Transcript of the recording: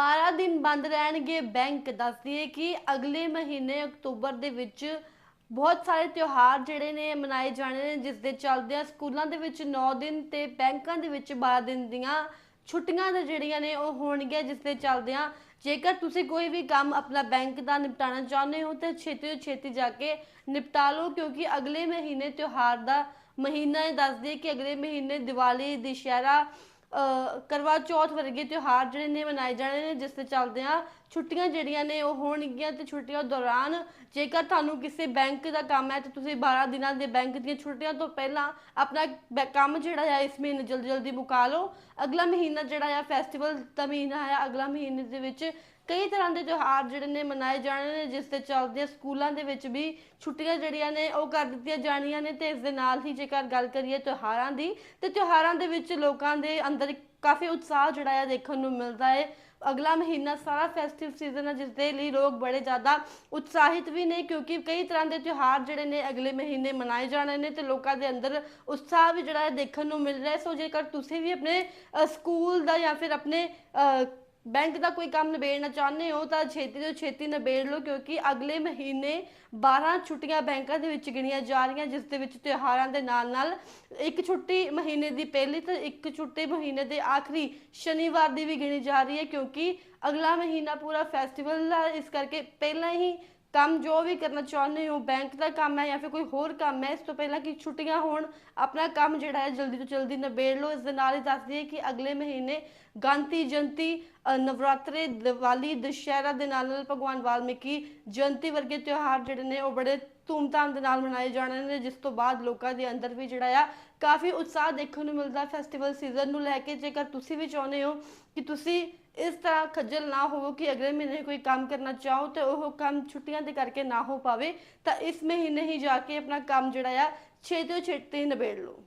12 ਦਿਨ ਬੰਦ ਰਹਿਣਗੇ। ਬੈਂਕ ਦੱਸਦੀਏ ਕਿ ਅਗਲੇ ਮਹੀਨੇ ਅਕਤੂਬਰ ਦੇ ਵਿੱਚ ਬਹੁਤ ਸਾਰੇ ਤਿਉਹਾਰ ਜਿਹੜੇ ਨੇ ਮਨਾਏ ਜਾਣੇ ਨੇ, ਜਿਸ ਦੇ ਚੱਲਦਿਆਂ ਸਕੂਲਾਂ ਦੇ ਵਿੱਚ 9 ਦਿਨ ਤੇ ਬੈਂਕਾਂ ਦੇ ਵਿੱਚ 12 ਦਿਨ ਦੀਆਂ ਛੁੱਟੀਆਂ ਦੇ ਜਿਹੜੀਆਂ ਨੇ ਉਹ ਹੋਣਗੀਆਂ, ਜਿਸ ਦੇ ਚੱਲਦਿਆਂ ਜੇਕਰ ਤੁਸੀਂ ਕੋਈ ਵੀ ਕੰਮ ਆਪਣਾ ਬੈਂਕ ਦਾ ਨਿਪਟਾਉਣਾ ਚਾਹੁੰਦੇ ਹੋ, ਤਾਂ ਛੇਤੀ ਤੋਂ ਛੇਤੀ ਜਾ ਕੇ ਨਿਪਟਾ ਲਓ, ਕਿਉਂਕਿ ਅਗਲੇ ਮਹੀਨੇ ਤਿਉਹਾਰ ਦਾ ਮਹੀਨਾ ਇਹ ਦੱਸਦੀ ਕਿ ਅਗਲੇ ਮਹੀਨੇ ਦੀਵਾਲੀ, ਦੁਸ਼ਹਿਰਾ ਕਰਵਾ ਚੌਥ ਵਰਗੇ ਤਿਉਹਾਰ ਜਿਹੜੇ ਨੇ ਮਨਾਏ ਜਾਣੇ ਨੇ, ਜਿਸ ਦੇ ਚੱਲਦਿਆਂ ਛੁੱਟੀਆਂ ਜਿਹੜੀਆਂ ਨੇ ਉਹ ਹੋਣਗੀਆਂ ਤੇ ਛੁੱਟੀਆਂ ਦੌਰਾਨ ਜੇਕਰ ਤੁਹਾਨੂੰ ਕਿਸੇ ਬੈਂਕ ਦਾ ਕੰਮ ਹੈ ਤੇ ਤੁਸੀਂ 12 ਦਿਨਾਂ ਦੇ ਬੈਂਕ ਦੀਆਂ ਛੁੱਟੀਆਂ ਤੋਂ ਪਹਿਲਾਂ ਆਪਣਾ ਬੈ- ਕੰਮ ਜਿਹੜਾ ਹੈ ਇਸ ਮਹੀਨੇ ਜਲਦੀ ਜਲਦੀ ਮੁਕਾ ਲਓ। ਅਗਲਾ ਮਹੀਨਾ ਜਿਹੜਾ ਹੈ ਫੈਸਟੀਵਲ ਦਾ ਮਹੀਨਾ ਹੈ ਅਗਲਾ ਮਹੀਨੇ ਦੇ ਵਿੱਚ ਕਈ ਤਰ੍ਹਾਂ ਦੇ ਤਿਉਹਾਰ ਜਿਹੜੇ ਨੇ ਮਨਾਏ ਜਾਣੇ ਨੇ ਜਿਸ ਦੇ ਚੱਲਦੇ ਸਕੂਲਾਂ ਦੇ ਵਿੱਚ ਵੀ ਛੁੱਟੀਆਂ ਜਿਹੜੀਆਂ ਨੇ ਉਹ ਕਰ ਦਿੱਤੀਆਂ ਜਾਣੀਆਂ ਨੇ ਤੇ ਇਸ ਦੇ ਨਾਲ ਹੀ ਜੇਕਰ ਗੱਲ ਕਰੀਏ ਤਿਉਹਾਰਾਂ ਦੀ ਤੇ ਤਿਉਹਾਰਾਂ ਦੇ ਵਿੱਚ ਲੋਕਾਂ ਦੇ ਅੰਦਰ ਕਾਫੀ ਉਤਸ਼ਾਹ ਜਿਹੜਾ ਹੈ ਦੇਖਣ ਨੂੰ ਮਿਲਦਾ ਹੈ ਅਗਲਾ ਮਹੀਨਾ ਸਾਰਾ ਫੈਸਟਿਵ ਸੀਜ਼ਨ ਹੈ ਜਿਸ ਦੇ ਲਈ ਲੋਕ ਬੜੇ ਜ਼ਿਆਦਾ ਉਤਸ਼ਾਹਿਤ ਵੀ ਨੇ ਕਿਉਂਕਿ ਕਈ ਤਰ੍ਹਾਂ ਦੇ ਤਿਉਹਾਰ ਜਿਹੜੇ ਨੇ ਅਗਲੇ ਮਹੀਨੇ ਮਨਾਏ ਜਾਣੇ ਨੇ ਤੇ ਲੋਕਾਂ ਦੇ ਅੰਦਰ ਉਤਸ਼ਾਹ ਵੀ ਜਿਹੜਾ ਹੈ ਦੇਖਣ ਨੂੰ ਮਿਲ ਰਿਹਾ ਹੈ ਸੋ ਜੇਕਰ ਤੁਸੀਂ ਵੀ ਆਪਣੇ ਸਕੂਲ ਦਾ ਜਾਂ ਫਿਰ ਆਪਣੇ ਅ, ਬੈਂਕ ਦਾ ਕੋਈ ਕੰਮ ਨਿਬੇੜਨਾ ਚਾਹੁੰਦੇ ਹੋ ਤਾਂ ਛੇਤੀ ਤੋਂ ਛੇਤੀ ਨਿਬੇੜ ਲਓ, ਕਿਉਂਕਿ ਅਗਲੇ ਮਹੀਨੇ 12 ਛੁੱਟੀਆਂ ਬੈਂਕਾਂ ਦੇ ਵਿੱਚ ਗਿਣੀਆਂ ਜਾ ਰਹੀਆਂ, ਜਿਸ ਦੇ ਵਿੱਚ ਤਿਉਹਾਰਾਂ ਦੇ ਨਾਲ ਨਾਲ ਇੱਕ ਛੁੱਟੀ ਮਹੀਨੇ ਦੀ ਪਹਿਲੀ ਤੇ ਇੱਕ ਛੁੱਟੀ ਮਹੀਨੇ ਦੇ ਆਖਰੀ ਸ਼ਨੀਵਾਰ ਦੀ ਵੀ ਗਿਣੀ ਜਾ ਰਹੀ ਹੈ, ਕਿਉਂਕਿ ਅਗਲਾ ਮਹੀਨਾ ਪੂਰਾ ਫੈਸਟੀਵਲ ਹੈ ਇਸ ਕਰਕੇ ਪਹਿਲਾਂ ਹੀ ਕੰਮ ਜੋ ਵੀ ਕਰਨਾ ਚਾਹੁੰਦੇ ਹੋ ਬੈਂਕ ਦਾ ਕੰਮ ਹੈ ਜਾਂ ਫਿਰ ਕੋਈ ਹੋਰ ਕੰਮ ਹੈ, ਇਸ ਤੋਂ ਪਹਿਲਾਂ ਕਿ ਛੁੱਟੀਆਂ ਹੋਣ, ਆਪਣਾ ਕੰਮ ਜਿਹੜਾ ਹੈ ਜਲਦੀ ਤੋਂ ਜਲਦੀ ਨਿਬੇੜ ਲਓ। ਇਸ ਦੇ ਨਾਲ ਹੀ ਦੱਸ ਦਈਏ ਕਿ ਅਗਲੇ ਮਹੀਨੇ ਗਾਂਧੀ ਜਯੰਤੀ ਨਵਰਾਤਰੇ ਦੀਵਾਲੀ, ਦੁਸ਼ਹਿਰਾ ਦੇ ਨਾਲ ਨਾਲ ਭਗਵਾਨ ਵਾਲਮੀਕੀ ਜਯੰਤੀ ਵਰਗੇ ਤਿਉਹਾਰ ਜਿਹੜੇ ਨੇ ਉਹ ਬੜੇ ਧੂਮਧਾਮ ਦੇ ਨਾਲ ਮਨਾਏ ਜਾਣੇ ਨੇ ਜਿਸ ਤੋਂ ਬਾਅਦ ਲੋਕਾਂ ਦੇ ਅੰਦਰ ਵੀ ਜਿਹੜਾ ਆ ਕਾਫੀ ਉਤਸ਼ਾਹ ਦੇਖਣ ਨੂੰ ਮਿਲਦਾ ਫੈਸਟੀਵਲ ਸੀਜ਼ਨ ਨੂੰ ਲੈ ਕੇ ਜੇਕਰ ਤੁਸੀਂ ਵੀ ਚਾਹੁੰਦੇ ਹੋ ਕਿ ਤੁਸੀਂ ਇਸ ਤਰ੍ਹਾਂ ਖੱਜਲ ਨਾ ਹੋਵੋ ਕਿ ਅਗਲੇ ਮਹੀਨੇ ਕੋਈ ਕੰਮ ਕਰਨਾ ਚਾਹੋ ਤੇ ਉਹ ਕੰਮ ਛੁੱਟੀਆਂ ਦੇ ਕਰਕੇ ਨਾ ਹੋ ਪਾਵੇ ਤਾਂ ਇਸ ਮਹੀਨੇ ਹੀ ਜਾ ਕੇ ਆਪਣਾ ਕੰਮ ਜਿਹੜਾ ਆ ਛੇਤੀ ਤੋਂ ਛੇਤੀ ਨਿਬੇੜ ਲਓ